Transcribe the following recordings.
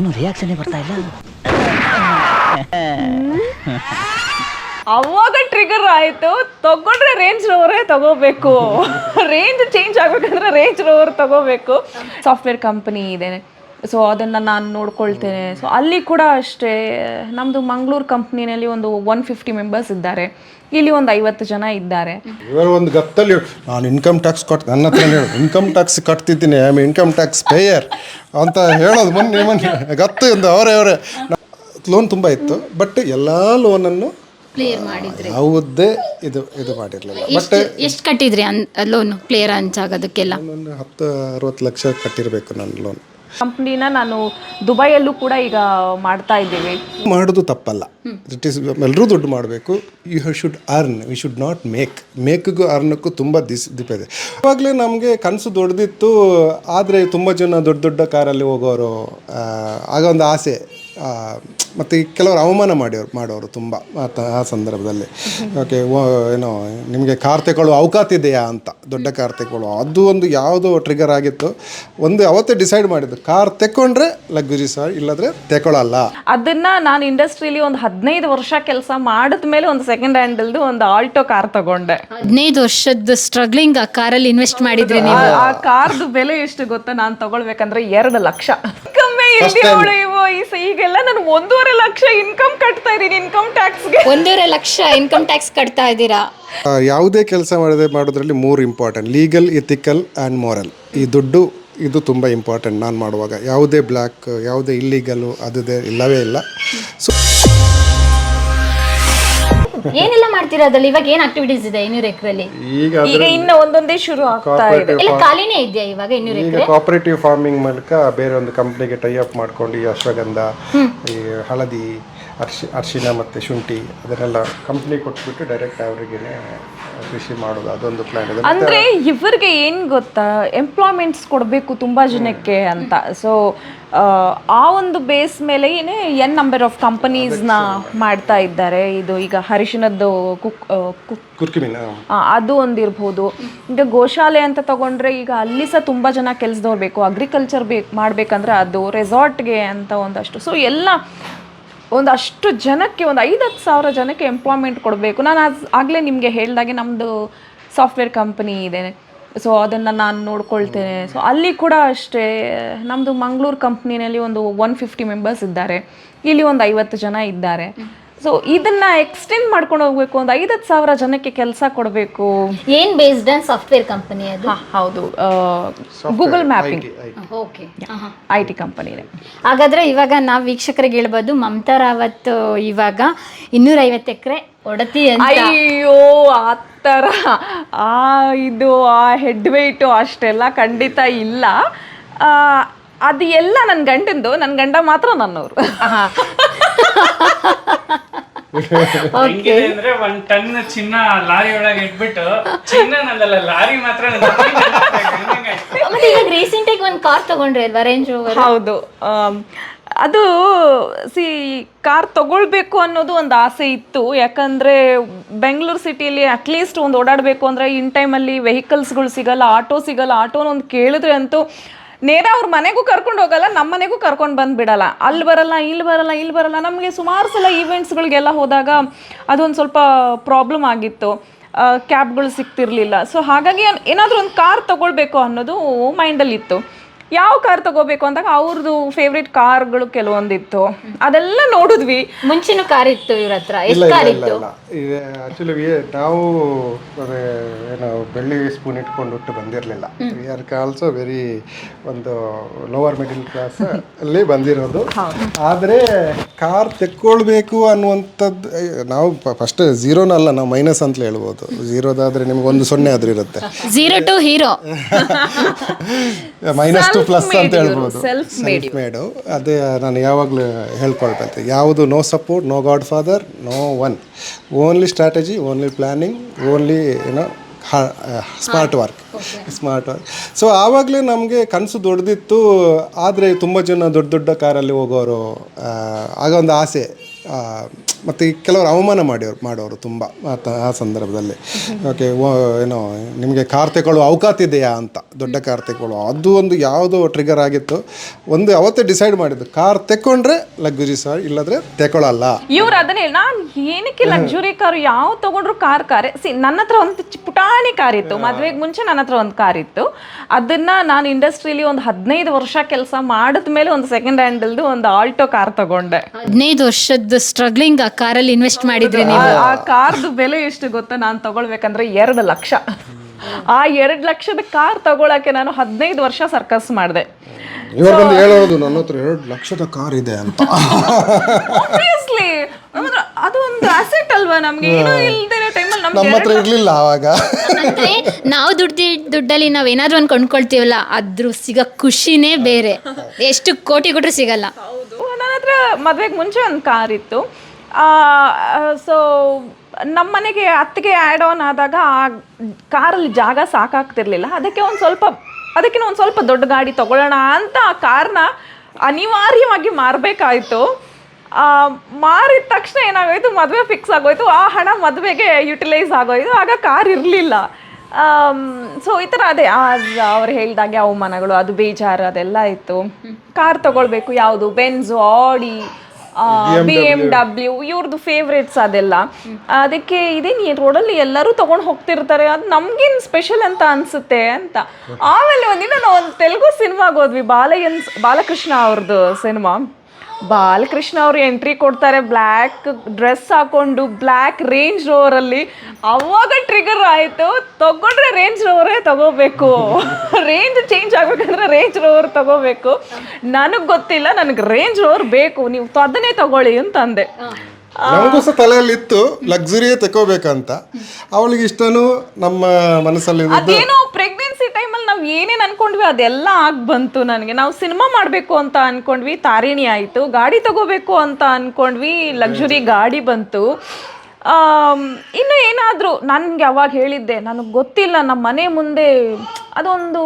ಏನು ರಿಯಾಕ್ಷನ್ ಬರ್ತಾ ಇಲ್ಲ? ಅವಾಗ ಟ್ರಿಗರ್ ಆಯ್ತು. ತಗೊಂಡ್ರೆ ರೇಂಜ್ ರೋವರೇ ತಗೋಬೇಕು. ರೇಂಜ್ ಚೇಂಜ್ ಆಗ್ಬೇಕಂದ್ರೆ ರೇಂಜ್ ರೋವರ್ ತಗೋಬೇಕು. ಸಾಫ್ಟ್ವೇರ್ ಕಂಪನಿ ಇದೆ. ಸೊ ಅದನ್ನು ನಾನು ನೋಡ್ಕೊಳ್ತೇನೆ. ಸೊ ಅಲ್ಲಿ ಕೂಡ ಅಷ್ಟೇ ನಮ್ಮದು ಮಂಗಳೂರು ಕಂಪ್ನಿನಲ್ಲಿ ಒಂದು ಒನ್ ಫಿಫ್ಟಿ ಮೆಂಬರ್ಸ್ ಇದ್ದಾರೆ. ಇಲ್ಲಿ ಒಂದು ಐವತ್ತು ಜನ ಇದ್ದಾರೆ. ಒಂದು ಗತ್ತಲ್ಲಿ ನಾನು ಇನ್ಕಮ್ ಟ್ಯಾಕ್ಸ್ ಕಟ್ ನನ್ನ ಹತ್ರ ಹೇಳು income tax ಕಟ್ತಿದ್ದೀನಿ I am income tax payer ಅಂತ ಹೇಳೋದು ಮೊನ್ನೆ ಮೊನ್ನೆ. ಗತ್ತು ಎಂದು ಅವರೇ ಅವರೇ. ಲೋನ್ ತುಂಬ ಇತ್ತು ಬಟ್ ಎಲ್ಲ ಲೋನನ್ನು ಕ್ಲಿಯರ್ ಮಾಡಿದ್ರಿ. ಯಾವುದೇ ಇದು ಇದು ಮಾಡಿರಲಿಲ್ಲ. ಬಟ್ ಎಷ್ಟು ಎಷ್ಟು ಕಟ್ಟಿದ್ರಿ ಅನ್ ಲೋನ್ ಕ್ಲಿಯರ್ ಹಂಚಾಗೋದಕ್ಕೆಲ್ಲ ಒಂದು ಹತ್ತು ಅರವತ್ತು ಲಕ್ಷ ಕಟ್ಟಿರಬೇಕು ನನ್ನ ಲೋನ್ ಕಂಪ್ನಿನ ನಾನು ದುಬೈಯಲ್ಲೂ ಕೂಡ ಈಗ ಮಾಡ್ತಾ ಇದ್ದೀವಿ. ಮಾಡೋದು ತಪ್ಪಲ್ಲ. ಇಟ್ ಈಸ್ ಎಲ್ಲರೂ ದುಡ್ಡು ಮಾಡಬೇಕು. You should earn we should not make ಮೇಕ್ಗೂ ಅರ್ನಕ್ಕೂ ತುಂಬ ದಿಸ್, ದೀಪ ಇದೆ. ಆವಾಗಲೇ ನಮಗೆ ಕನಸು ದೊಡ್ಡದಿತ್ತು ಆದರೆ ತುಂಬ ಜನ ದೊಡ್ಡ ದೊಡ್ಡ ಕಾರಲ್ಲಿ ಹೋಗೋರು ಆಗ ಒಂದು ಆಸೆ ಮತ್ತು ಈ ಕೆಲವರು ಅವಮಾನ ಮಾಡೋರು ಮಾಡೋರು ತುಂಬ ಆ ಆ ಸಂದರ್ಭದಲ್ಲಿ. ಓಕೆ ಏನೋ ನಿಮಗೆ ಕಾರ್ ತಗೊಳ್ಳೋ ಅವಕಾಶ ಇದೆಯಾ ಅಂತ ದೊಡ್ಡ ಕಾರ್ ತಗೊಳ್ಳೋ ಅದು ಒಂದು ಯಾವುದೋ ಟ್ರಿಗರ್ ಆಗಿತ್ತು. ಒಂದು ಅವತ್ತೇ ಡಿಸೈಡ್ ಮಾಡಿದ್ದು. ಕಾರ್ ತೆಕ್ಕೊಂಡ್ರೆ ಲಗ್ಜುರಿ ಸರ್ ಇಲ್ಲದ್ರೆ ತೆಕೊಳ್ಳಲ್ಲ. ಅದನ್ನ ನಾನು ಇಂಡಸ್ಟ್ರಿಲಿ ಒಂದು ಹದಿನೈದು ವರ್ಷ ಕೆಲಸ ಮಾಡಿದ ಮೇಲೆ ಒಂದು ಸೆಕೆಂಡ್ ಹ್ಯಾಂಡಲ್ದು ಒಂದು ಆಲ್ಟೋ ಕಾರ್ ತಗೊಂಡೆ. ಹದಿನೈದು ವರ್ಷದ ಸ್ಟ್ರಗ್ಲಿಂಗ್ ಆ ಕಾರಲ್ಲಿ ಇನ್ವೆಸ್ಟ್ ಮಾಡಿದ್ರಿ ನೀವು? ಆ- ಆ ಕಾರ್ದು ಬೆಲೆ ಎಷ್ಟು ಗೊತ್ತಾ? ನಾನು ತಗೊಳ್ಬೇಕಂದ್ರೆ ಎರಡು ಲಕ್ಷ. ಇವು ಈ ಈಗೆಲ್ಲ ನಾನು ಒಂದೂವರೆ ಲಕ್ಷ ಇನ್ಕಮ್ ಕಟ್ತಾ ಇದ್ದೀನಿ ಇನ್ಕಮ್ ಟ್ಯಾಕ್ಸ್ಗೆ ಒಂದೂವರೆ ಲಕ್ಷ ಇನ್ಕಮ್ ಟ್ಯಾಕ್ಸ್ ಕಟ್ತಾ ಇದ್ದೀರಾ? ಆ, ಯಾವುದೇ ಕೆಲಸ ಮಾಡದೆ ಮಾಡೋದ್ರಲ್ಲಿ ಮೂರು important legal ethical and moral ಈ ದುಡ್ಡು ಇದು ತುಂಬ ಇಂಪಾರ್ಟೆಂಟ್ ನಾನು ಮಾಡುವಾಗ. ಯಾವುದೇ ಬ್ಲ್ಯಾಕ್ ಯಾವುದೇ ಇಲ್ಲೀಗಲು ಅದೇ ಇಲ್ಲವೇ ಇಲ್ಲ. ಸೊ ಏನೆಲ್ಲ ಮಾಡ್ತೀರಾ ಅದ್ರಲ್ಲಿ? ಇವಾಗ ಏನ್ ಆಕ್ಟಿವಿಟೀಸ್ ಇದೆ ಇನ್ನೂರ ಎಕರೆಲ್ಲಿ ಈಗ ಈಗ ಇನ್ನ ಒಂದೊಂದೇ ಶುರು ಆಗ್ತಾ ಇದೆ. ಎಲ್ಲ ಖಾಲಿನೇ ಇದೆಯಾ ಇವಾಗ ಎಕರೆ ಈಗ ಕೋಆಪರೇಟಿವ್ ಫಾರ್ಮಿಂಗ್ ಮೂಲಕ ಬೇರೆ ಒಂದು ಕಂಪ್ನಿಗೆ ಟೈ ಅಪ್ ಮಾಡ್ಕೊಂಡು ಈ ಅಶ್ವಗಂಧ ಈ ಹಳದಿ ಅರ್ಶಿ ಅರಿಶಿನ ಮತ್ತು ಶುಂಠಿ ಅದನ್ನೆಲ್ಲ ಕಂಪ್ನಿ ಕೊಟ್ಬಿಟ್ಟು ಡೈರೆಕ್ಟ್ ಅವರಿಗೇನೆ ಕೃಷಿ ಮಾಡೋದು ಅದೊಂದು ಪ್ಲಾನ್ ಇದೆ. ಅಂದ್ರೆ ಇವರಿಗೆ ಏನ್ ಗೊತ್ತಾ? ಎಂಪ್ಲಾಯ್ಮೆಂಟ್ಸ್ ಕೊಡಬೇಕು ತುಂಬಾ ಜನಕ್ಕೆ ಅಂತ. ಸೊ ಆ ಒಂದು ಬೇಸ್ ಮೇಲೆ ಏನೇ ಎನ್ ನಂಬರ್ ಆಫ್ ಕಂಪನೀಸ್ನ ಮಾಡ್ತಾ ಇದ್ದಾರೆ. ಇದು ಈಗ ಹರಿಶಿನದ್ದು ಕುಕ್ ಕುಕ್ ಕುರ್ಕಿಮಿನ ಆ, ಅದು ಒಂದಿರ್ಬೋದು. ಈಗ ಗೋಶಾಲೆ ಅಂತ ತಗೊಂಡ್ರೆ ಈಗ ಅಲ್ಲಿ ಸಹ ತುಂಬ ಜನ ಕೆಲಸದವ್ರು ಬೇಕು. ಅಗ್ರಿಕಲ್ಚರ್ ಬೇಕು ಮಾಡ್ಬೇಕಂದ್ರೆ ಅದು ರೆಸಾರ್ಟ್ಗೆ ಅಂತ ಒಂದಷ್ಟು. ಸೊ ಎಲ್ಲ ಒಂದಷ್ಟು ಜನಕ್ಕೆ, ಒಂದು ಐದು ಹತ್ತು ಸಾವಿರ ಜನಕ್ಕೆ ಎಂಪ್ಲಾಯ್ಮೆಂಟ್ ಕೊಡಬೇಕು. ನಾನು ಅದು ಆಗಲೇ ನಿಮಗೆ ಹೇಳಿದಾಗೆ ನಮ್ಮದು ಸಾಫ್ಟ್ವೇರ್ ಕಂಪ್ನಿ ಇದೆ. ಸೊ ಅದನ್ನು ನಾನು ನೋಡ್ಕೊಳ್ತೇನೆ. ಸೊ ಅಲ್ಲಿ ಕೂಡ ಅಷ್ಟೇ ನಮ್ಮದು ಮಂಗಳೂರು ಕಂಪ್ನಿನಲ್ಲಿ ಒಂದು ಒನ್ ಫಿಫ್ಟಿ ಮೆಂಬರ್ಸ್ ಇದ್ದಾರೆ. ಇಲ್ಲಿ ಒಂದು ಐವತ್ತು ಜನ ಇದ್ದಾರೆ. ಸೊ ಇದನ್ನ ಎಕ್ಸ್ಟೆಂಡ್ ಮಾಡ್ಕೊಂಡು ಹೋಗ್ಬೇಕು. ಒಂದು ಐದತ್ತು ಸಾವಿರ ಜನಕ್ಕೆ ಕೆಲಸ ಕೊಡಬೇಕು. ಏನ್ ಬೇಸ್ಡ್ ಆನ್ ಸಾಫ್ಟ್ವೇರ್ ಕಂಪನಿ ಅದು? ಹೌದು. Google mapping okay I T ಕಂಪನಿನೇ ಹಾಗಾದ್ರೆ ಇವಾಗ ನಾವು ವೀಕ್ಷಕರಿಗೆ ಹೇಳ್ಬೋದು ಮಮತಾ ರಾವತ್ ಇವಾಗ ಇನ್ನೂರೈವತ್ತು ಎಕರೆ ಒಡತಿ ಅಂತ. ಅಯ್ಯೋ ಆ ಥರ. ಆ ಇದು ಆ ಹೆಡ್ ವೆಯ್ಟು ಅಷ್ಟೆಲ್ಲ ಖಂಡಿತ ಇಲ್ಲ. ಅದು ಎಲ್ಲ ನನ್ನ ಗಂಡಂದು. ನನ್ನ ಗಂಡ ಮಾತ್ರ ನನ್ನವರು. ಹೆಂಗಿದೆ ಅಂದ್ರೆ ಒಂದ್ ಟನ್ ಚಿನ್ನ ಲಾರಿ ಒಳಗೆ ಇಟ್ಬಿಟ್ಟು ಚಿನ್ನ ನಂದಲ್ಲ ಲಾರಿ ಮಾತ್ರ. ಮತ್ತೆ ಇವಾಗ ರೀಸೆಂಟ್ ಆಗಿ ಒಂದು ಕಾರ್ ತಗೊಂಡ್ರೆ ಅಲ್ವಾ ರೇಂಜ್ ರೋವರ್ ಹೌದು. ಆಮ್, ಅದು ಸಿ ಕಾರ್ ತಗೊಳ್ಬೇಕು ಅನ್ನೋದು ಒಂದು ಆಸೆ ಇತ್ತು. ಯಾಕಂದರೆ ಬೆಂಗಳೂರು ಸಿಟಿಯಲ್ಲಿ ಅಟ್ಲೀಸ್ಟ್ ಒಂದು ಓಡಾಡಬೇಕು ಅಂದರೆ ಇನ್ ಟೈಮಲ್ಲಿ ವೆಹಿಕಲ್ಸ್ಗಳು ಸಿಗಲ್ಲ ಆಟೋ ಸಿಗಲ್ಲ ಆಟೋನ ಒಂದು ಕೇಳಿದ್ರೆ ಅಂತೂ ನೇರ ಅವ್ರ ಮನೆಗೂ ಕರ್ಕೊಂಡು ಹೋಗಲ್ಲ ನಮ್ಮ ಮನೆಗೂ ಕರ್ಕೊಂಡು ಬಂದು ಬಿಡಲ್ಲ. ಅಲ್ಲಿ ಬರಲ್ಲ, ಇಲ್ಲಿ ಬರಲ್ಲ ಇಲ್ಲಿ ಬರಲ್ಲ. ನಮಗೆ ಸುಮಾರು ಸಲ ಈವೆಂಟ್ಸ್ಗಳಿಗೆಲ್ಲ ಹೋದಾಗ ಅದೊಂದು ಸ್ವಲ್ಪ ಪ್ರಾಬ್ಲಮ್ ಆಗಿತ್ತು. ಕ್ಯಾಬ್ಗಳು ಸಿಗ್ತಿರ್ಲಿಲ್ಲ. ಸೊ ಹಾಗಾಗಿ ಏನಾದರೂ ಒಂದು ಕಾರ್ ತಗೊಳ್ಬೇಕು ಅನ್ನೋದು ಮೈಂಡಲ್ಲಿ ಇತ್ತು ಯಾವ ಕಾರ್ ತಗೋಬೇಕು ಅಂದಾಗ ಅವ್ರದ್ದು ಫೇವ್ರೆಟ್ ಕಾರ್ಗಳು ಕೆಲವೊಂದಿತ್ತು. ಅದೆಲ್ಲ ನೋಡಿದ್ವಿ. ಮುಂಚಿನ ಕಾರ್ ಇತ್ತು ಇವ್ರ ಹತ್ರ. ಇಲ್ಲ ಎಷ್ಟು ಇಲ್ಲ ಕಾರ್ ಇಲ್ಲ ಇತ್ತು? ಇಲ್ಲ. ಇದು ಆ್ಯಕ್ಚುಲಿ ನಾವು ಅದೇ ಏನು ಬೆಳ್ಳಿ ಸ್ಪೂನ್ ಇಟ್ಕೊಂಡು ಹುಟ್ಟು ಬಂದಿರಲಿಲ್ಲ. ವಿ ಆರ್ ಆಲ್ಸೋ ವೆರಿ ಒಂದು ಲೋವರ್ ಮಿಡಿಲ್ ಕ್ಲಾಸ್ ಅಲ್ಲಿ ಬಂದಿರೋದು. ಆದರೆ ಕಾರ್ ತೆಕ್ಕೊಳ್ಬೇಕು ಅನ್ನುವಂಥದ್ದು ನಾವು ಫಸ್ಟ್ ಝೀರೋನಲ್ಲ ನಾವು ಮೈನಸ್ ಅಂತಲೇ ಹೇಳ್ಬೋದು. ಝೀರೋದಾದರೆ ನಿಮ್ಗೆ ಒಂದು ಸೊನ್ನೆ ಆದ್ರೂ ಇರುತ್ತೆ. Zero to hero minus to plus ಅಂತ ಹೇಳ್ಬೋದು. ಸೆಲ್ಫ್ ಮೇಡು ಅದೇ ನಾನು ಯಾವಾಗಲೂ ಹೇಳ್ಕೊಳ್ಬೇಕು ಯಾವುದು no support no godfather no one only strategy only planning only ಏನೋ smart work smart work so ಆವಾಗಲೇ ನಮಗೆ ಕನಸು ದೊಡ್ಡದಿತ್ತು ಆದರೆ ತುಂಬ ಜನ ದೊಡ್ಡ ದೊಡ್ಡ ಕಾರಲ್ಲಿ ಹೋಗೋರು ಆಗ ಒಂದು ಆಸೆ. ಮತ್ತು ಕೆಲವರು ಅವಮಾನ ಮಾಡೋರು ಮಾಡೋರು ತುಂಬ ಆ ಆ ಸಂದರ್ಭದಲ್ಲಿ. ಓಕೆ ಏನೋ ನಿಮಗೆ ಕಾರ್ ತಗೊಳ್ಳೋ ಅವಕಾಶ ಇದೆಯಾ ಅಂತ ದೊಡ್ಡ ಕಾರ್ ತಗೊಳ್ಳೋ ಅದು ಒಂದು ಯಾವುದೋ ಟ್ರಿಗರ್ ಆಗಿತ್ತು. ಒಂದು ಅವತ್ತೇ ಡಿಸೈಡ್ ಮಾಡಿದ್ದು ಕಾರ್ ತೆಕ್ಕೊಂಡ್ರೆ ಲಗ್ಜುರಿ ಸರ್ ಇಲ್ಲದ್ರೆ ತೆಕೊಳ್ಳಲ್ಲ ಇವ್ರು ಅದನ್ನೇ ನಾನು ಏನಕ್ಕೆ ಲಗ್ಜುರಿ ಕಾರ್ ಯಾವ ತಗೊಂಡ್ರು ಕಾರ್ ಕಾರೇ ಸಿ ನನ್ನ ಹತ್ರ ಒಂದು ಚಿ- ಪುಟಾಣಿ ಕಾರ್ ಇತ್ತು ಮದುವೆಗೆ ಮುಂಚೆ ನನ್ನ ಹತ್ರ ಒಂದು ಕಾರ್ ಇತ್ತು. ಅದನ್ನ ನಾನು ಇಂಡಸ್ಟ್ರಿಲಿ ಒಂದು ಹದಿನೈದು ವರ್ಷ ಕೆಲಸ ಮಾಡಿದ್ಮೇಲೆ ಒಂದು ಸೆಕೆಂಡ್ ಹ್ಯಾಂಡಲ್ದು ಒಂದು ಆಲ್ಟೋ ಕಾರ್ ತಗೊಂಡೆ. ಹದಿನೈದು ವರ್ಷದ ಸ್ಟ್ರಗ್ಲಿಂಗ್ ಆ ಕಾರಲ್ಲಿ ಇನ್ವೆಸ್ಟ್ ಮಾಡಿದ್ರಿ ನೀವು? ಆ- ಕಾರ್ದ ಬೆಲೆ ಎಷ್ಟು ಗೊತ್ತಾ? ನಾನು ತಗೊಳ್ಬೇಕಂದ್ರೆ ಎರಡು ಲಕ್ಷ. ಆ ಎರಡು ಲಕ್ಷದ ಕಾರ್ ತಗೊಳಕ್ಕೆ ನಾನು ಹದಿನೈದು ವರ್ಷ ಸರ್ಕಸ್ ಮಾಡಿದೆ. ಇವಾಗ ಬಂದು ಹೇಳೋದು ನನ್ನ ಹತ್ರ ಎರಡು ಲಕ್ಷದ ಕಾರ್ ಇದೆ ಅಂತ. ಆಬ್ವಿಯಸ್ಲಿ ಅದು ಒಂದು ಅಸೆಟ್ ಅಲ್ವಾ? ನಮಗೆ ಏನೋ ಇಲ್ದಿರೋ ಟೈಮಲ್ಲಿ ನಮ್ಮ ನಮ್ಗೆ ಹತ್ರ ಇರಲಿಲ್ಲ ಆವಾಗ. ಅಂದ್ರೆ ನಾವು ದುಡ್ಡಿ ದುಡ್ಡಲ್ಲಿ ನಾವು ಏನಾದರೂ ಒಂದು ಕೊಂಡ್ಕೊಳ್ತೀವಲ್ಲ ಅದ್ರ ಸಿಗೋ ಖುಷಿನೇ ಬೇರೆ. ಎಷ್ಟು ಕೋಟಿ ಕೊಟ್ಟರೆ ಸಿಗಲ್ಲ. ಮದ್ವೆಗೆ ಮುಂಚೆ ಒಂದು ಕಾರ್ ಇತ್ತು. ಸೊ ನಮ್ಮ ಮನೆಗೆ ಅತ್ತಿಗೆ ಆ್ಯಡ್ ಆನ್ ಆದಾಗ ಆ ಕಾರಲ್ಲಿ ಜಾಗ ಸಾಕಾಗ್ತಿರ್ಲಿಲ್ಲ. ಅದಕ್ಕೆ ಒಂದು ಸ್ವಲ್ಪ ಅದಕ್ಕಿಂತ ಒಂದು ಸ್ವಲ್ಪ ದೊಡ್ಡ ಗಾಡಿ ತಗೊಳ್ಳೋಣ ಅಂತ ಆ ಕಾರ್ನ ಅನಿವಾರ್ಯವಾಗಿ ಮಾರಬೇಕಾಯ್ತು. ಮಾರಿದ ತಕ್ಷಣ ಏನಾಗೋಯ್ತು, ಮದುವೆ ಫಿಕ್ಸ್ ಆಗೋಯ್ತು. ಆ ಹಣ ಮದುವೆಗೆ ಯುಟಿಲೈಸ್ ಆಗೋಯ್ತು. ಆಗ ಕಾರ್ ಇರಲಿಲ್ಲ. ಸೊ ಈ ಥರ ಅದೇ ಅವ್ರು ಹೇಳಿದಾಗೆ ಅವಮಾನಗಳು, ಅದು ಬೇಜಾರು, ಅದೆಲ್ಲ ಇತ್ತು. ಕಾರ್ ತಗೊಳ್ಬೇಕು, ಯಾವುದು? Benz Audi B M W ಇವ್ರದ್ದು ಫೇವ್ರೇಟ್ಸ್ ಅದೆಲ್ಲ. ಅದಕ್ಕೆ ಇದೇನು ರೋಡಲ್ಲಿ ಎಲ್ಲರೂ ತಗೊಂಡು ಹೋಗ್ತಿರ್ತಾರೆ, ಅದು ನಮ್ಗೇನು ಸ್ಪೆಷಲ್ ಅಂತ ಅನ್ಸುತ್ತೆ ಅಂತ. ಆಮೇಲೆ ಒಂದಿನ ನಾವು ಒಂದು ತೆಲುಗು ಸಿನಿಮಾಗೆ ಹೋದ್ವಿ ಬಾಲಯನ್ ಬಾಲಕೃಷ್ಣ ಅವ್ರದ್ದು ಸಿನಿಮಾ ಬಾಲಕೃಷ್ಣ ಅವರು ಎಂಟ್ರಿ ಕೊಡ್ತಾರೆ. ಬ್ಲ್ಯಾಕ್ ಡ್ರೆಸ್ ಹಾಕೊಂಡು ಬ್ಲ್ಯಾಕ್ ರೇಂಜ್ ರೋವರಲ್ಲಿ ಅವಾಗ ಟ್ರಿಗರ್ ಆಯಿತು. ತಗೊಂಡ್ರೆ ರೇಂಜ್ ರೋವರೇ ತಗೋಬೇಕು. ರೇಂಜ್ ಚೇಂಜ್ ಆಗ್ಬೇಕಂದ್ರೆ ರೇಂಜ್ ರೋವರ್ ತಗೋಬೇಕು. ನನಗೆ ಗೊತ್ತಿಲ್ಲ ನನಗೆ ರೇಂಜ್ ರೋವರ್ ಬೇಕು. ನೀವು ತದನ್ನೇ ಅದನ್ನೇ ತಗೊಳ್ಳಿ ಅಂತ ಅಂದೆ. ನಮಗೂ ಸಹ ತಲೆಯಲ್ಲಿ ಇತ್ತು ಲಕ್ಸುರಿಯೇ ತಗೋಬೇಕಂತ. ಅವಳಿಗೆ ಇಷ್ಟನು ನಮ್ಮ ಮನಸ್ಸಲ್ಲಿ ನಾವು ಏನೇನು ಅನ್ಕೊಂಡ್ವಿ ಅದೆಲ್ಲ ಆಗಿ ಬಂತು ನನಗೆ. ನಾವು ಸಿನಿಮಾ ಮಾಡಬೇಕು ಅಂತ ಅನ್ಕೊಂಡ್ವಿ ತಾರಿಣಿ ಆಯಿತು. ಗಾಡಿ ತಗೋಬೇಕು ಅಂತ ಅನ್ಕೊಂಡ್ವಿ ಲಕ್ಸುರಿ ಗಾಡಿ ಬಂತು. ಇನ್ನು ಏನಾದರೂ ನನಗೆ ಅವಾಗ ಹೇಳಿದ್ದೆ ನನಗೆ ಗೊತ್ತಿಲ್ಲ ನಮ್ಮ ಮನೆ ಮುಂದೆ ಅದೊಂದು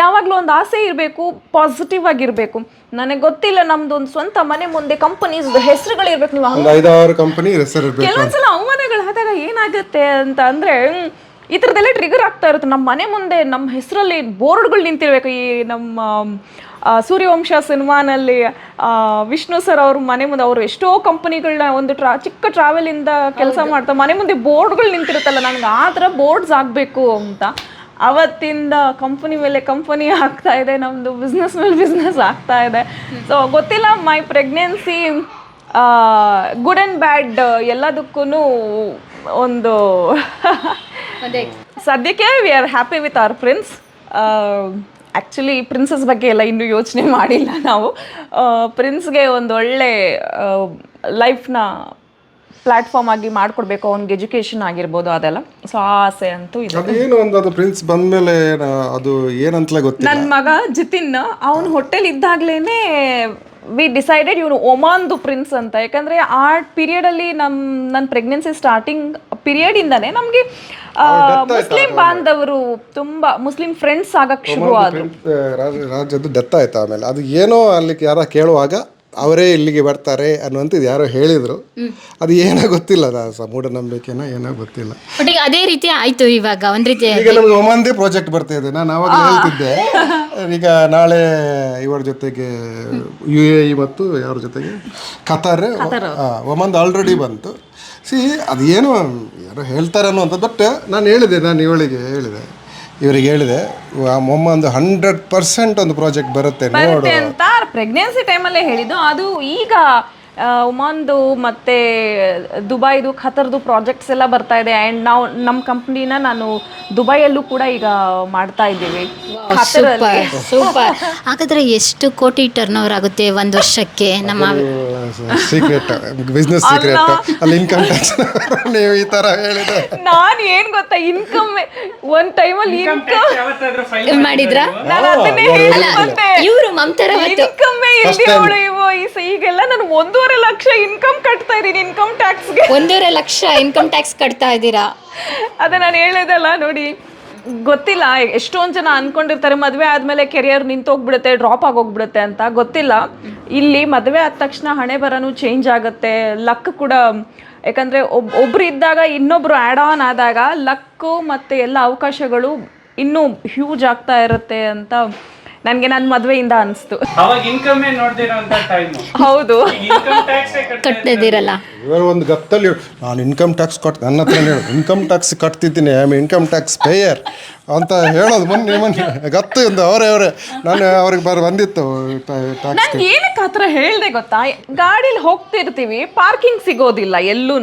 ಯಾವಾಗಲೂ ಒಂದು ಆಸೆ ಇರಬೇಕು ಪಾಸಿಟಿವ್ ಆಗಿರಬೇಕು. ನನಗೆ ಗೊತ್ತಿಲ್ಲ ನಮ್ದು ಒಂದು ಸ್ವಂತ ಮನೆ ಮುಂದೆ ಕಂಪನೀಸ್ ಹೆಸರುಗಳಿರ್ಬೇಕು ನೀವು ಕೆಲವೊಂದ್ಸಲ ಅವಮಾನಗಳಾದಾಗ ಏನಾಗುತ್ತೆ ಅಂತ ಅಂದ್ರೆ ಈ ಥರದ್ದೆಲ್ಲ ಟ್ರಿಗರ್ ಆಗ್ತಾ ಇರುತ್ತೆ. ನಮ್ಮ ಮನೆ ಮುಂದೆ ನಮ್ಮ ಹೆಸರಲ್ಲಿ ಬೋರ್ಡ್ಗಳು ನಿಂತಿರ್ಬೇಕು. ಈ ನಮ್ಮ ಸೂರ್ಯವಂಶ ಸಿನಿಮಾನಲ್ಲಿ ವಿಷ್ಣು ಸರ್ ಅವ್ರ ಮನೆ ಮುಂದೆ ಅವರು ಎಷ್ಟೋ ಕಂಪನಿಗಳನ್ನ ಒಂದು ಟ್ರಾ ಚಿಕ್ಕ ಟ್ರಾವೆಲಿಂದ ಕೆಲಸ ಮಾಡ್ತಾ ಮನೆ ಮುಂದೆ ಬೋರ್ಡ್ಗಳು ನಿಂತಿರುತ್ತಲ್ಲ ನನಗೆ ಆ ಥರ ಬೋರ್ಡ್ಸ್ ಆಗಬೇಕು ಅಂತ. ಅವತ್ತಿಂದ ಕಂಪನಿ ಮೇಲೆ ಕಂಪನಿ ಆಗ್ತಾ ಇದೆ ನಮ್ಮದು ಬಿಸ್ನೆಸ್ ಮೇಲೆ ಬಿಸ್ನೆಸ್ ಆಗ್ತಾ ಇದೆ. ಸೊ ಗೊತ್ತಿಲ್ಲ my pregnancy good and bad ಎಲ್ಲದಕ್ಕೂ ಒಂದು ಸದ್ಯಕ್ಕೆ we are happy with our prince actually princess ಬಗ್ಗೆ ಎಲ್ಲ ಇನ್ನೂ ಯೋಚನೆ ಮಾಡಿಲ್ಲ ನಾವು. ಪ್ರಿನ್ಸ್ಗೆ ಒಂದು ಒಳ್ಳೆ ಲೈಫ್ನ ಪ್ಲಾಟ್ಫಾರ್ಮ್ ಆಗಿ ಮಾಡ್ಕೊಡ್ಬೇಕು ಅವ್ನಿಗೆ ಎಜುಕೇಶನ್ ಆಗಿರ್ಬೋದು ಅದೆಲ್ಲ. ಸೊ ಆ ಆಸೆ ಅಂತೂ ಇದೆ. ಏನು ಒಂದು ಅದು ಪ್ರಿನ್ಸ್ ಬಂದ್ಮೇಲೆ ಮೇಲೆ ಅದು ಏನಂತಲೇ ಗೊತ್ತಿಲ್ಲ. ನನ್ನ ಮಗ ಜಿತಿನ್ ಅವನು ಹೋಟೆಲ್ ಇದ್ದಾಗ್ಲೇನೆ ವಿ ಡಿಸೈಡೆಡ್ ಇವನು ಒಮಾನ್ದು ಪ್ರಿನ್ಸ್ ಅಂತ ಯಾಕಂದರೆ ಆ ಪೀರಿಯಡಲ್ಲಿ ನಮ್ಮ ನಮ್ ನನ್ನ ಪ್ರೆಗ್ನೆನ್ಸಿ ಸ್ಟಾರ್ಟಿಂಗ್ ಪೀರಿಯಡಿಂದನೇ ನಮಗೆ ನಮ್ಗೆ ಮುಸ್ಲಿಂ ಬಾಂಧವರು ತುಂಬ ಮುಸ್ಲಿಂ ಫ್ರೆಂಡ್ಸ್ ಆಗಕ್ಕೆ ಶುರು ಆದ್ರು ಪ್ರಿನ್ಸ್ ರಾಜ ರಾಜದ್ದು ಡೆತ್ ಆಯ್ತು ಆಮೇಲೆ. ಅದು ಏನೋ ಅಲ್ಲಿ ಯಾರ ಕೇಳುವಾಗ ಅವರೇ ಇಲ್ಲಿಗೆ ಬರ್ತಾರೆ ಅನ್ನುವಂಥದ್ದು ಯಾರೋ ಹೇಳಿದರು. ಅದು ಏನೋ ಗೊತ್ತಿಲ್ಲ ಅದು ಮೂಢನಂಬಿಕೆನ ಏನೋ ಗೊತ್ತಿಲ್ಲ. ಬಟ್ ಅದೇ ರೀತಿ ಆಯ್ತು ಇವಾಗ ಒಂದ್ ರೀತಿ ಈಗ ನಮಗೆ ಒಮ್ಮೊಂದೇ ಪ್ರಾಜೆಕ್ಟ್ ಬರ್ತಾ ಇದೆ ನಾನು ಅವಾಗ ಹೇಳ್ತಿದ್ದೆ. ಈಗ ನಾಳೆ ಇವರ ಜೊತೆಗೆ ಯು ಎ ಇ ಮತ್ತು ಯಾರ ಜೊತೆಗೆ? ಕತಾರ್ ಒಮಂದ್ ಆಲ್ರೆಡಿ ಬಂತು. ಸಿ ಅದು ಏನೋ ಯಾರೋ ಹೇಳ್ತಾರೆ ಅನ್ನುವಂಥದ್ದು ಬಟ್ ನಾನು ಹೇಳಿದೆ ನಾನು ಇವಳಿಗೆ ಹೇಳಿದೆ. ಇವರಿಗೆ ಹೇಳಿದೆ ಮೊಮ್ಮ ಒಂದು ಹಂಡ್ರೆಡ್ ಪರ್ಸೆಂಟ್ ಒಂದು ಪ್ರಾಜೆಕ್ಟ್ ಬರುತ್ತೆ ನೋಡು. ಅಂತ ಪ್ರೆಗ್ನೆನ್ಸಿ ಟೈಮಲ್ಲೇ ಹೇಳಿದ್ದು. ಅದು ಈಗ ಒಮಾನ್ದು ಮತ್ತೆ ದುಬೈದು ಖತರ್ದು ಪ್ರಾಜೆಕ್ಟ್ಸ್ ಎಲ್ಲ ಬರ್ತಾ ಇದೆ. ಆ್ಯಂಡ್ ನಾವು ನಮ್ಮ ಕಂಪ್ನಿನ ನಾನು ದುಬೈಯಲ್ಲೂ ಕೂಡ ಈಗ ಮಾಡ್ತಾ ಇದ್ದೀವಿ. ಸೂಪರ್ ಸೂಪರ್ ಹಾಗಾದ್ರೆ ಎಷ್ಟು ಕೋಟಿ ಟರ್ನ್ ಓವರ್ ಆಗುತ್ತೆ ಒಂದು ವರ್ಷಕ್ಕೆ? ನಮ್ಮ ಸೀಕ್ರೆಟ್ ಬಿಸ್ನೆಸ್ ಸೀಕ್ರೆಟ್ ಅಲ್ಲಿ. ಇನ್ಕಮ್ ಟ್ಯಾಕ್ಸ್ ನೀವು ಈ ಥರ ಹೇಳಿದೆ ನಾನು ಏನ್ ಗೊತ್ತಾ ಇನ್ಕಮ್ ಒಂದ್ ಟೈಮಲ್ಲಿ ಇನ್ಕಮ್ ಮಾಡಿದ್ರ ನಾನು ಅದನ್ನೇ ಬಂದೆ ಇವರು ಮಮತಾರ ಇನ್ಕಮ್ಮೇ ಇಲ್ದಿರೋಳು ಇವು ಈ ಸ- ಈಗೆಲ್ಲ ನಾನು ಒಂದೂವರೆ ಲಕ್ಷ ಇನ್ಕಮ್ ಕಟ್ತಾ ಇದ್ದೀನಿ ಇನ್ಕಮ್ ಟ್ಯಾಕ್ಸ್ಗೆ ಒಂದೂವರೆ ಲಕ್ಷ ಇನ್ಕಮ್ ಟ್ಯಾಕ್ಸ್ ಕಟ್ತಾ ಇದ್ದೀರಾ? ಅದೇ ನಾನು ಹೇಳಿದಲ್ಲ ನೋಡಿ ಗೊತ್ತಿಲ್ಲ ಎಷ್ಟೊಂದು ಜನ ಅನ್ಕೊಂಡಿರ್ತಾರೆ ಮದುವೆ ಆದಮೇಲೆ ಕೆರಿಯರ್ ನಿಂತೋಗ್ಬಿಡುತ್ತೆ ಡ್ರಾಪ್ ಆಗೋಗ್ಬಿಡುತ್ತೆ ಅಂತ ಗೊತ್ತಿಲ್ಲ. ಇಲ್ಲಿ ಮದುವೆ ಆದ ತಕ್ಷಣ ಹಣೆ ಬರನು ಚೇಂಜ್ ಆಗುತ್ತೆ ಲಕ್ ಕೂಡ ಯಾಕಂದರೆ ಒಬ್ ಒಬ್ರು ಇದ್ದಾಗ ಇನ್ನೊಬ್ರು ಆ್ಯಡ್ ಆನ್ ಆದಾಗ ಲಕ್ಕು ಮತ್ತು ಎಲ್ಲ ಅವಕಾಶಗಳು ಇನ್ನೂ ಹ್ಯೂಜ್ ಆಗ್ತಾ ಇರುತ್ತೆ ಅಂತ ನನಗೆ ನನ್ನ ಮದುವೆಯಿಂದ ಅನಿಸ್ತು. ಅವಾಗ ಇನ್ಕಮ್ ನೋಡ್ದಿರೋಂತ ಟೈಮ್ ಹೌದು. ಇನ್ಕಮ್ ಟ್ಯಾಕ್ಸ್ ಕಟ್ಟದಿರಲ್ಲ ಇವರು ಒಂದು ಗತ್ತಲ್ಲಿ ನಾನು ಇನ್ಕಮ್ ಟ್ಯಾಕ್ಸ್ ಕಟ್ ನನ್ನ ಹತ್ರ ಹೇಳು income tax ಕಟ್ತಿದ್ದೀನಿ I am income tax payer ಅಂತ ಹೇಳೋದು ಮೊನ್ನೆ ಮೊನ್ನೆ. ಗತ್ತು ಎಂದು ಅವರೇ ಅವರೇ. ನಾನು ಅವ್ರಿಗೆ ಬರ ಬಂದಿತ್ತು ಟ್ಯಾಕ್ಸ್ ನಾನು ಏನಕ್ಕೆ ಆ ಥರ ಹೇಳ್ದೆ ಗೊತ್ತಾ? ಗಾಡೀಲಿ ಹೋಗ್ತಿರ್ತೀವಿ ಪಾರ್ಕಿಂಗ್ ಸಿಗೋದಿಲ್ಲ ಎಲ್ಲೂ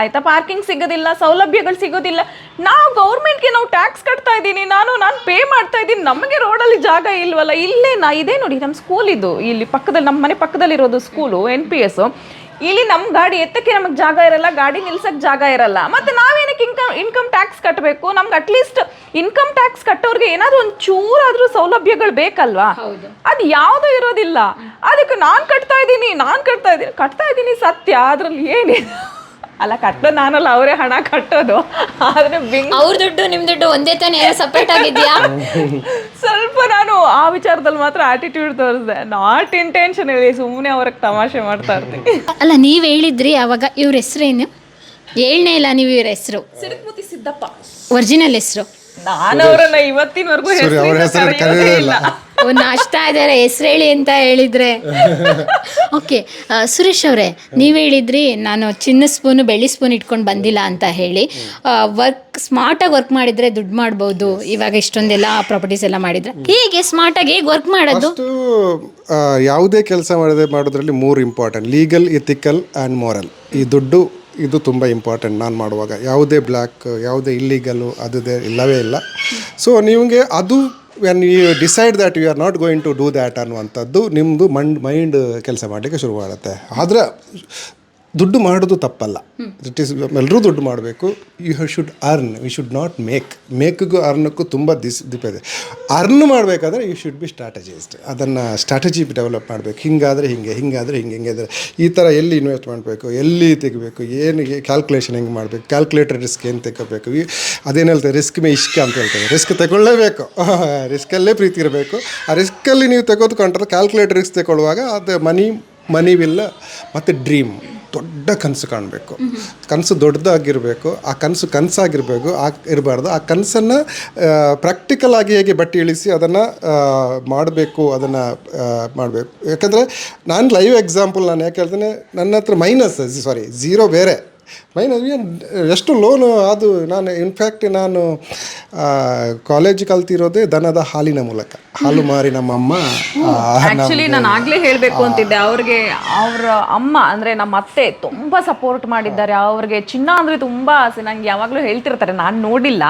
ಆಯ್ತಾ? ಪಾರ್ಕಿಂಗ್ ಸಿಗೋದಿಲ್ಲ ಸೌಲಭ್ಯಗಳು ಸಿಗೋದಿಲ್ಲ. ನಾವು ಗೌರ್ಮೆಂಟ್ಗೆ ನಾವು ಟ್ಯಾಕ್ಸ್ ಕಟ್ತಾ ಇದ್ದೀನಿ ನಾನು ನಾನು ಪೇ ಮಾಡ್ತಾ ಇದ್ದೀನಿ ನಮಗೆ ರೋಡಲ್ಲಿ ಜಾಗ ಇಲ್ವಲ್ಲ. ಇಲ್ಲೇ ನಾ ಇದೇ ನೋಡಿ ನಮ್ಮ ಸ್ಕೂಲ್ ಇದು. ಇಲ್ಲಿ ಪಕ್ಕದಲ್ಲಿ ನಮ್ಮ ಮನೆ ಪಕ್ಕದಲ್ಲಿರೋದು ಸ್ಕೂಲು ಎನ್ ಪಿ ಎಸ್ ಇಲ್ಲಿ ನಮ್ಮ ಗಾಡಿ ಎತ್ತಕ್ಕೆ ನಮಗೆ ಜಾಗ ಇರಲ್ಲ ಗಾಡಿ ನಿಲ್ಸಕ್ಕೆ ಜಾಗ ಇರಲ್ಲ. ಮತ್ತೆ ನಾವೇನಕ್ಕೆ ಇನ್ಕಮ್ ಇನ್ಕಮ್ ಟ್ಯಾಕ್ಸ್ ಕಟ್ಟಬೇಕು ನಮ್ಗೆ ಅಟ್ಲೀಸ್ಟ್ ಇನ್ಕಮ್ ಟ್ಯಾಕ್ಸ್ ಕಟ್ಟೋರಿಗೆ ಏನಾದ್ರು ಒಂದು ಚೂರಾದರೂ ಸೌಲಭ್ಯಗಳು ಬೇಕಲ್ವಾ? ಅದು ಯಾವುದೂ ಇರೋದಿಲ್ಲ. ಅದಕ್ಕೆ ನಾನು ಕಟ್ತಾ ಇದ್ದೀನಿ ನಾನು ಕಟ್ತಾ ಇದ್ದೀನಿ. ಕಟ್ತಾ ಇದ್ದೀನಿ ಸತ್ಯ ಅದ್ರಲ್ಲಿ ಏನಿದೆ? ಅಲ್ಲ ಕಟ್ಟೋದು ನಾನಲ್ಲ ಅವರೇ ಹಣ ಕಟ್ಟೋದು. ಆದ್ರೆ ಬಿಂಗ್ ಅವ್ರ ದುಡ್ಡು ನಿಮ್ ದುಡ್ಡು ಒಂದೇ ತಾನೇ ಸಪರೇಟ್ ಸಪ್ರೇಟ್ ಆಗಿದ್ಯಾ? ಸ್ವಲ್ಪ ನಾನು ಆ ವಿಚಾರದಲ್ಲಿ ಮಾತ್ರ ಆಟಿಟ್ಯೂಡ್ ತೋರಿಸಿದೆ. ನಾಟ್ ಇಂಟೆನ್ಷನ್ ಹೇಳಿ ಸುಮ್ಮನೆ ಅವ್ರಿಗೆ ತಮಾಷೆ ಮಾಡ್ತಾ ಇರ್ತೀನಿ. ಅಲ್ಲ ನೀವ್ ಹೇಳಿದ್ರಿ ಅವಾಗ ಇವ್ರ ಹೆಸರೇನು ಹೇಳ್ನೇ ಇಲ್ಲ ನೀವು ಇವ್ರ ಹೆಸರು. ಸಿಡುಕ್ಮುತಿ ಸಿದ್ದಪ್ಪ. ಒರಿಜಿನಲ್ ಹೆಸರು. ನಾನು ಅವರನ್ನ ಇವತ್ತಿನವರೆಗೂ ಅವ್ರ ಹೆಸರು ಕರೆಯೋದೇ ಇಲ್ಲ. ಒಂದು ನಾಷ್ಟ ಇದ್ದಾರೆ ಹೆಸರು ಹೇಳಿ ಅಂತ ಹೇಳಿದ್ರೆ. ಓಕೆ ಸುರೇಶ್ ಅವರೇ, ನೀವು ಹೇಳಿದ್ರಿ, ನಾನು ಚಿನ್ನ ಸ್ಪೂನು ಬೆಳ್ಳಿ ಸ್ಪೂನ್ ಇಟ್ಕೊಂಡು ಬಂದಿಲ್ಲ ಅಂತ ಹೇಳಿ. ವರ್ಕ್ ಸ್ಮಾರ್ಟಾಗಿ ವರ್ಕ್ ಮಾಡಿದ್ರೆ ದುಡ್ಡು ಮಾಡ್ಬೋದು. ಇವಾಗ ಇಷ್ಟೊಂದೆಲ್ಲ ಪ್ರಾಪರ್ಟೀಸ್ ಎಲ್ಲ ಮಾಡಿದ್ರೆ. ಹೇಗೆ ಸ್ಮಾರ್ಟಾಗಿ ಹೇಗೆ ವರ್ಕ್ ಮಾಡೋದು? ಯಾವುದೇ ಕೆಲಸ ಮಾಡದೆ ಮಾಡೋದ್ರಲ್ಲಿ ಮೂರು important legal ethical and moral ಈ ದುಡ್ಡು, ಇದು ತುಂಬ ಇಂಪಾರ್ಟೆಂಟ್ ನಾನು ಮಾಡುವಾಗ. ಯಾವುದೇ ಬ್ಲ್ಯಾಕ್ ಯಾವುದೇ ಇಲ್ಲೀಗಲು ಅದುದೇ, ಇಲ್ಲವೇ ಇಲ್ಲ. ಸೊ ನಿಮಗೆ ಅದು when you decide that you are not going to do that ಅನ್ನುವಂಥದ್ದು ನಿಮ್ಮದು ಮಂಡ್ ಮೈಂಡ್ ಕೆಲಸ ಮಾಡಲಿಕ್ಕೆ ಶುರು ಮಾಡುತ್ತೆ ಆದರೆ ದುಡ್ಡು ಮಾಡೋದು ತಪ್ಪಲ್ಲ. ಇಟ್ ಈಸ್ ಎಲ್ಲರೂ ದುಡ್ಡು ಮಾಡಬೇಕು. You should earn we should not make ಮೇಕ್ಗೂ ಅರ್ನಕ್ಕೂ ತುಂಬ ದಿಸ್ ದಿಪ ಇದೆ. ಅರ್ನ್ ಮಾಡಬೇಕಾದ್ರೆ ಯು ಶುಡ್ ಬಿ ಸ್ಟ್ರಾಟಜಿಸ್ಟ್ ಅದನ್ನು ಸ್ಟ್ರಾಟಜಿ ಡೆವಲಪ್ ಮಾಡಬೇಕು. ಹಿಂಗಾದರೆ ಹಿಂಗೆ ಹಿಂಗಾದರೆ ಹಿಂಗೆ ಹಿಂಗೆ ಅಂದರೆ ಈ ಥರ ಎಲ್ಲಿ ಇನ್ವೆಸ್ಟ್ ಮಾಡಬೇಕು? ಎಲ್ಲಿ ತೆಗಿಬೇಕು? ಏನು ಕ್ಯಾಲ್ಕುಲೇಷನ್ ಹೆಂಗೆ ಮಾಡಬೇಕು? ಕ್ಯಾಲ್ಕುಲೇಟರ್ ರಿಸ್ಕ್ ಏನು ತೆಗೋಬೇಕು ಅದೇನು ಹೇಳ್ತಾರೆ? ರಿಸ್ಕ್ ಮೇ ಇಷ್ಕ ಅಂತ ಹೇಳ್ತಾರೆ. ರಿಸ್ಕ್ ತಗೊಳ್ಳೇಬೇಕು. ರಿಸ್ಕಲ್ಲೇ ಪ್ರೀತಿ ಇರಬೇಕು. ಆ ರಿಸ್ಕಲ್ಲಿ ನೀವು ತೆಗೆದುಕೊಂಡ್ರೆ ಕ್ಯಾಲ್ಕುಲೇಟರ್ ರಿಸ್ಕ್ ತಗೊಳ್ಳುವಾಗ ಅದು ಮನಿ ಮನಿ ವಿಲ್ಲ ಮತ್ತು ಡ್ರೀಮ್ ದೊಡ್ಡ ಕನಸು ಕಾಣಬೇಕು. ಕನಸು ದೊಡ್ಡದಾಗಿರಬೇಕು, ಆ ಕನಸು ಕನಸಾಗಿರಬೇಕು, ಆ ಇರಬಾರ್ದು. ಆ ಕನಸನ್ನು ಪ್ರಾಕ್ಟಿಕಲ್ ಆಗಿ ಹೇಗೆ ಬಟ್ಟೆ ಇಳಿಸಿ ಅದನ್ನು ಮಾಡಬೇಕು ಅದನ್ನು ಮಾಡಬೇಕು. ಯಾಕಂದರೆ ನಾನು ಲೈವ್ ಎಕ್ಸಾಂಪಲ್ ನಾನು ಯಾಕೆ ಹೇಳ್ತೇನೆ, ನನ್ನ ಹತ್ರ ಮೈನಸ್ ಸಾರಿ ಝೀರೋ ಬೇರೆ. ಮೈನಸ್ ಎಷ್ಟು ಲೋನು ಅದು ನಾನು ಇನ್ಫ್ಯಾಕ್ಟ್ ನಾನು ಕಾಲೇಜ್ ಕಲ್ತಿರೋದೇ ದನದ ಹಾಲಿನ ಮೂಲಕ. ಹಾಲು ಮಾರಿ ನಮ್ಮ ಅಮ್ಮ ಆಕ್ಚುಲಿ ನಾನು ಆಗ್ಲೇ ಹೇಳ್ಬೇಕು ಅಂತಿದ್ದೆ ಅವ್ರಿಗೆ ಅವ್ರ ಅಮ್ಮ ಅಂದ್ರೆ ನಮ್ಮ ಅತ್ತೆ ತುಂಬಾ ಸಪೋರ್ಟ್ ಮಾಡಿದ್ದಾರೆ ಅವ್ರಿಗೆ ಚಿನ್ನ ಅಂದ್ರೆ ತುಂಬಾ ಆಸೆ ನಂಗೆ ಯಾವಾಗ್ಲೂ ಹೇಳ್ತಿರ್ತಾರೆ ನಾನು ನೋಡಿಲ್ಲ.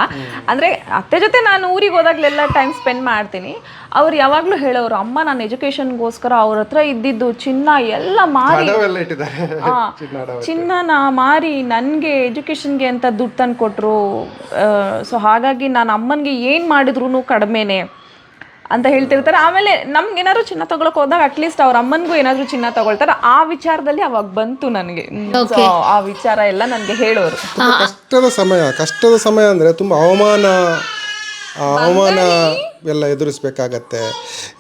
ಅಂದ್ರೆ ಅತ್ತೆ ಜೊತೆ ನಾನು ಊರಿಗೆ ಹೋದಾಗ್ಲೆಲ್ಲ ಟೈಮ್ ಸ್ಪೆಂಡ್ ಮಾಡ್ತೀನಿ. ಅವ್ರು ಯಾವಾಗ್ಲೂ ಹೇಳೋರು ಅಮ್ಮ ನಾನು ಎಜುಕೇಶನ್ಗೋಸ್ಕರ ಅವ್ರ ಹತ್ರ ಇದ್ದಿದ್ದು ಚಿನ್ನ ಎಲ್ಲ ಮಾರಿ ಚಿನ್ನನ ಮಾರಿ ನನಗೆ ಎಜುಕೇಷನ್ಗೆ ಅಂತ ದುಡ್ಡು ತಂದು ಕೊಟ್ಟರು ಸೊ ಹಾಗಾಗಿ ನಾನು ಅಮ್ಮನಿಗೆ ಏನು ಮಾಡಿದ್ರು ಕಡಿಮೆನೆ. ಅಂತ ಹೇಳ್ತಿರ್ತಾರೆ. ಆಮೇಲೆ ನಮ್ಗೆ ಏನಾದ್ರು ಚಿನ್ನ ತಗೊಳಕ್ ಹೋದಾಗ ಅಟ್ಲೀಸ್ಟ್ ಅವ್ರ ಅಮ್ಮನಿಗೂ ಏನಾದ್ರು ಚಿನ್ನ ತಗೊಳ್ತಾರೆ. ಆ ವಿಚಾರದಲ್ಲಿ ಅವಾಗ ಬಂತು ನನಗೆ. ಆ ವಿಚಾರ ಎಲ್ಲ ನನಗೆ ಹೇಳೋರು. ಕಷ್ಟದ ಸಮಯ ಕಷ್ಟದ ಸಮಯ ಅಂದರೆ ತುಂಬ ಅವಮಾನ ಆ ಅವಮಾನ ಎಲ್ಲ ಎದುರಿಸ್ಬೇಕಾಗತ್ತೆ.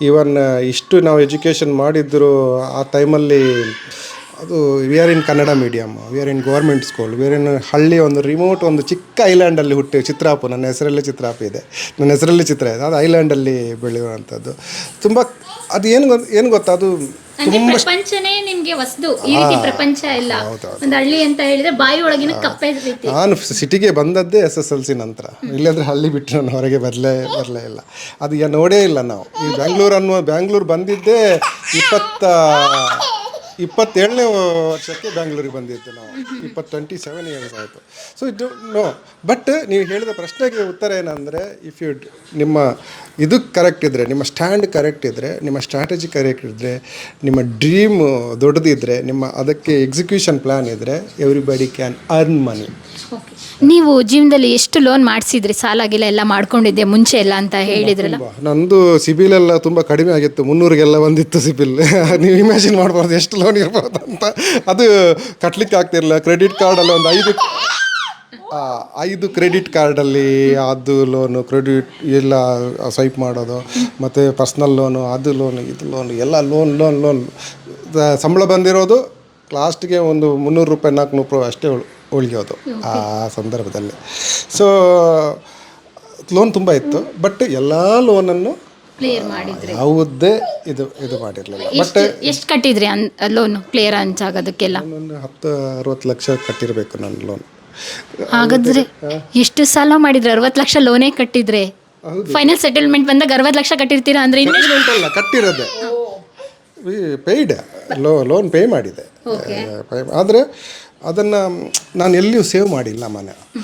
ಈವನ್ ಇಷ್ಟು ನಾವು ಎಜುಕೇಷನ್ ಮಾಡಿದ್ರು ಆ ಟೈಮಲ್ಲಿ ಅದು we are in Kannada medium we are in government school we are in ಹಳ್ಳಿ ಒಂದು ರಿಮೋಟ್ ಒಂದು ಚಿಕ್ಕ ಐಲ್ಯಾಂಡಲ್ಲಿ ಹುಟ್ಟಿ ಚಿತ್ರಾಪು ನನ್ನ ಹೆಸರಲ್ಲೇ ಚಿತ್ರಾಪು ಇದೆ. ನನ್ನ ಹೆಸರಲ್ಲೇ ಚಿತ್ರ ಇದೆ. ಅದು ಐಲ್ಯಾಂಡಲ್ಲಿ ಬೆಳೆಯುವಂಥದ್ದು. ತುಂಬ ಅದು ಏನು ಗೊತ್ತ ಏನು ಗೊತ್ತಾ ಅದು ತುಂಬ ಪ್ರಪಂಚನೇ ನಿಮಗೆ ಹೊಸದು ಈ ರೀತಿ ಪ್ರಪಂಚ ಇಲ್ಲ. ಒಂದು ಹಳ್ಳಿ ಅಂತ ಹೇಳಿದ್ರೆ ಬಾಯಿ ಒಳಗಿನ ಕಪ್ಪೆ ರೀತಿ. ನಾನು ಸಿಟಿಗೆ ಬಂದದ್ದೇ ಎಸ್ ಎಸ್ ಎಲ್ ಸಿ ನಂತರ. ಇಲ್ಲಾಂದ್ರೆ ಹಳ್ಳಿ ಬಿಟ್ಟು ನಾನು ಹೊರಗೆ ಬರಲೇ ಬರಲೇ ಇಲ್ಲ. ಅದು ಈಗ ನೋಡೇ ಇಲ್ಲ ನಾವು. ಈ ಬ್ಯಾಂಗ್ಳೂರು ಅನ್ನುವ ಬ್ಯಾಂಗ್ಳೂರು ಬಂದಿದ್ದೇ ಇಪ್ಪತ್ತ ಇಪ್ಪತ್ತೇಳನೇ ವರ್ಷಕ್ಕೆ ಬ್ಯಾಂಗ್ಳೂರಿಗೆ ಬಂದಿದ್ದು ನಾವು. ಇಪ್ಪತ್ತು ಟ್ವೆಂಟಿ ಸೆವೆನ್ ಇಯರ್ಸ್ ಆಯಿತು. ಸೊ ಇದು ನೋ ಬಟ್ ನೀವು ಹೇಳಿದ ಪ್ರಶ್ನೆಗೆ ಉತ್ತರ ಏನಂದರೆ ಇಫ್ ಯು ನಿಮ್ಮ ಇದು ಕರೆಕ್ಟ್ ಇದ್ದರೆ ನಿಮ್ಮ ಸ್ಟ್ಯಾಂಡ್ ಕರೆಕ್ಟ್ ಇದ್ದರೆ ನಿಮ್ಮ ಸ್ಟ್ರಾಟಜಿ ಕರೆಕ್ಟ್ ಇದ್ದರೆ ನಿಮ್ಮ ಡ್ರೀಮ್ ದೊಡ್ಡದಿದ್ದರೆ ನಿಮ್ಮ ಅದಕ್ಕೆ ಎಕ್ಸಿಕ್ಯೂಷನ್ ಪ್ಲ್ಯಾನ್ ಇದ್ದರೆ ಎವ್ರಿಬಡಿ ಕ್ಯಾನ್ ಅರ್ನ್ ಮನಿ ನೀವು ಜೀವನದಲ್ಲಿ ಎಷ್ಟು ಲೋನ್ ಮಾಡಿಸಿದ್ರಿ? ಸಾಲ ಗಿಲ ಎಲ್ಲ ಮಾಡ್ಕೊಂಡಿದ್ದೆ ಮುಂಚೆ ಎಲ್ಲ ಅಂತ ಹೇಳಿದ್ರಲ್ಲ? ನಂದು ಸಿಬಿಲ್ ಎಲ್ಲ ತುಂಬ ಕಡಿಮೆ ಆಗಿತ್ತು. ಮುನ್ನೂರಿಗೆಲ್ಲ ಬಂದಿತ್ತು ಸಿಬಿಲ್. ನೀವು ಇಮ್ಯಾಜಿನ್ ಮಾಡ್ಬಾರ್ದು ಎಷ್ಟು ಲೋನ್ ಇರ್ಬೋದು ಅಂತ. ಅದು ಕಟ್ಲಿಕ್ಕೆ ಆಗ್ತಿರಲಿಲ್ಲ. ಕ್ರೆಡಿಟ್ ಕಾರ್ಡಲ್ಲಿ ಒಂದು ಐದು ಆ, ಐದು ಕ್ರೆಡಿಟ್ ಕಾರ್ಡಲ್ಲಿ ಅದು ಲೋನು ಕ್ರೆಡಿಟ್ ಎಲ್ಲ ಸ್ವೈಪ್ ಮಾಡೋದು ಮತ್ತು ಪರ್ಸ್ನಲ್ ಲೋನು ಅದು ಲೋನು ಇದು ಲೋನು ಎಲ್ಲ ಲೋನ್ ಲೋನ್ ಲೋನ್ ಸಂಬಳ ಬಂದಿರೋದು ಲಾಸ್ಟ್ಗೆ ಒಂದು ಮುನ್ನೂರು ರೂಪಾಯಿ ನಾಲ್ಕುನೂರು ರೂಪಾಯಿ ಅಷ್ಟೇ ಉಳ್ ಉಳಿಯೋದು ಆ ಸಂದರ್ಭದಲ್ಲಿ. ಸೊ ಲೋನ್ ತುಂಬ ಇತ್ತು ಬಟ್ ಎಲ್ಲ ಲೋನನ್ನು ಕ್ಲಿಯರ್ ಮಾಡಿದ್ರಿ. ಯಾವುದೇ ಇದು ಇದು ಮಾಡಿರಲಿಲ್ಲ. ಬಟ್ ಎಷ್ಟು ಕಟ್ಟಿದ್ರಿ ಅನ್ ಲೋನು ಕ್ಲಿಯರ್ ಹಂಚಾಗೋದಕ್ಕೆಲ್ಲ ಒಂದು ಹತ್ತು ಅರವತ್ತು ಲಕ್ಷ ಕಟ್ಟಿರಬೇಕು ನನ್ನ ಲೋನ್ ಹಾಗಾದ್ರೆ ಎಷ್ಟು ಸಾಲ ಮಾಡಿದ್ರೆ? ಅರವತ್ತು ಲಕ್ಷ ಲೋನೇ ಕಟ್ಟಿದ್ರೆ? ಫೈನಲ್ ಸೆಟಲ್ಮೆಂಟ್ ಬಂದಾಗ ಅರವತ್ತು ಲಕ್ಷ ಕಟ್ಟಿರ್ತೀರಾ ಅಂದ್ರೆ ಇನ್ನು ಅಲ್ಲ ಕಟ್ಟಿರೋದೆ. ಪೇಯ್ಡ್ ಲೋ ಲೋನ್ ಪೇ ಮಾಡಿದೆ. ಆದರೆ ಅದನ್ನು ನಾನು ಎಲ್ಲಿಯೂ ಸೇವ್ ಮಾಡಿಲ್ಲ ಮನೆ.